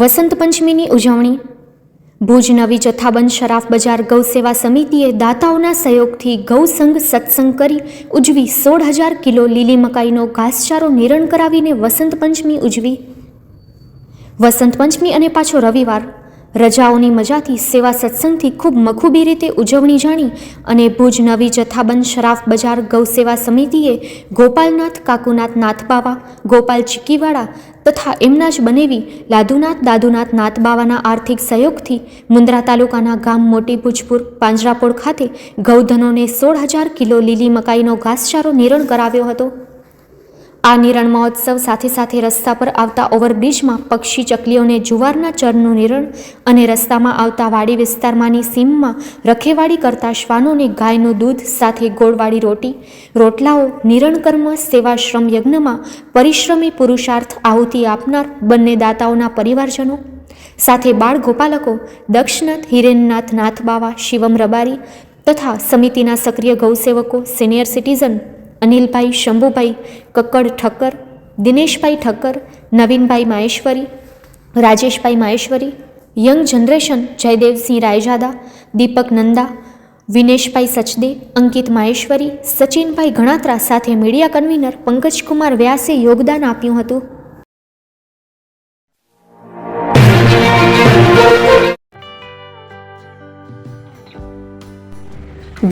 વસંત પંચમીની ઉજવણી. ભુજ નવી જથ્થાબંધ શરાફ બજાર ગૌ સેવા સમિતિએ દાતાઓના સહયોગથી ગૌસંઘ સત્સંગ કરી ઉજવી સોળ હજાર કિલો લીલી મકાઈનો ઘાસચારો નિરણ કરાવીને વસંત પંચમી ઉજવી. વસંત પંચમી અને પાછો રવિવાર. રજાઓની મજાથી સેવા સત્સંગથી ખૂબ મખૂબી રીતે ઉજવણી જાણી અને ભુજ નવી જથ્થાબંધ શરાફ બજાર ગૌ સેવા સમિતિએ ગોપાલનાથ, કાકુનાથ, નાથબાવા, ગોપાલ ચીકીવાળા તથા એમના જ બનેવી લાધુનાથ દાદુનાથ, નાથબાવાના આર્થિક સહયોગથી મુન્દ્રા તાલુકાના ગામ મોટી ભુજપુર, પાંજરાપોળ ખાતે ગૌધનોને સોળ હજાર કિલો લીલી મકાઈનો ઘાસચારો નિરણ કરાવ્યો હતો. આ નિરણ મહોત્સવ સાથે સાથે રસ્તા પર આવતા ઓવરબ્રિજમાં પક્ષી ચકલીઓને જુવારના ચરનું નિરણ અને રસ્તામાં આવતા વાડી વિસ્તારમાંની સીમમાં રખેવાડી કરતા શ્વાનોને ગાયનું દૂધ સાથે ગોળવાળી રોટી, રોટલાઓ, નિરણકર્મ, સેવાશ્રમ યજ્ઞમાં પરિશ્રમી પુરુષાર્થ આહુતિ આપનાર બંને દાતાઓના પરિવારજનો, સાથે બાળ ગોપાલકો, દક્ષનાથ, હિરેનનાથ, નાથબાવા, શિવમ રબારી તથા સમિતિના સક્રિય ગૌસેવકો, સિનિયર સિટીઝન અનિલભાઈ, શંભુભાઈ, કક્કડ, ઠક્કર, દિનેશભાઈ ઠક્કર, નવીનભાઈ માહેશ્વરી, રાજેશભાઈ માહેશ્વરી, યંગ જનરેશન, જયદેવસિંહ રાયજાદા, દીપક નંદા, વિનેશભાઈ સચદે, અંકિત માહેશ્વરી, સચિનભાઈ ગણાત્રા સાથે મીડિયા કન્વીનર પંકજકુમાર વ્યાસે યોગદાન આપ્યું હતું.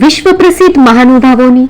વિશ્વ પ્રસિદ્ધ મહાનુભાવોની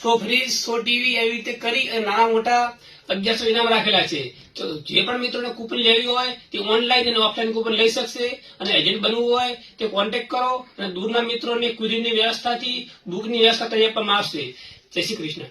સો ફ્રીજ, સો ટીવી એવી રીતે કરી અને નાના મોટા અગિયારસો ઇનામ રાખેલા છે. તો જે પણ મિત્રોને કૂપન લેવી હોય, તે ઓનલાઈન અને ઓફલાઈન કૂપન લઈ શકશે અને એજન્ટ બનવું હોય, તે કોન્ટેક્ટ કરો અને દૂરના મિત્રોને કુરિયરની વ્યવસ્થાથી બુકની વ્યવસ્થા કરી આપવામાં આવશે જય શ્રી કૃષ્ણ.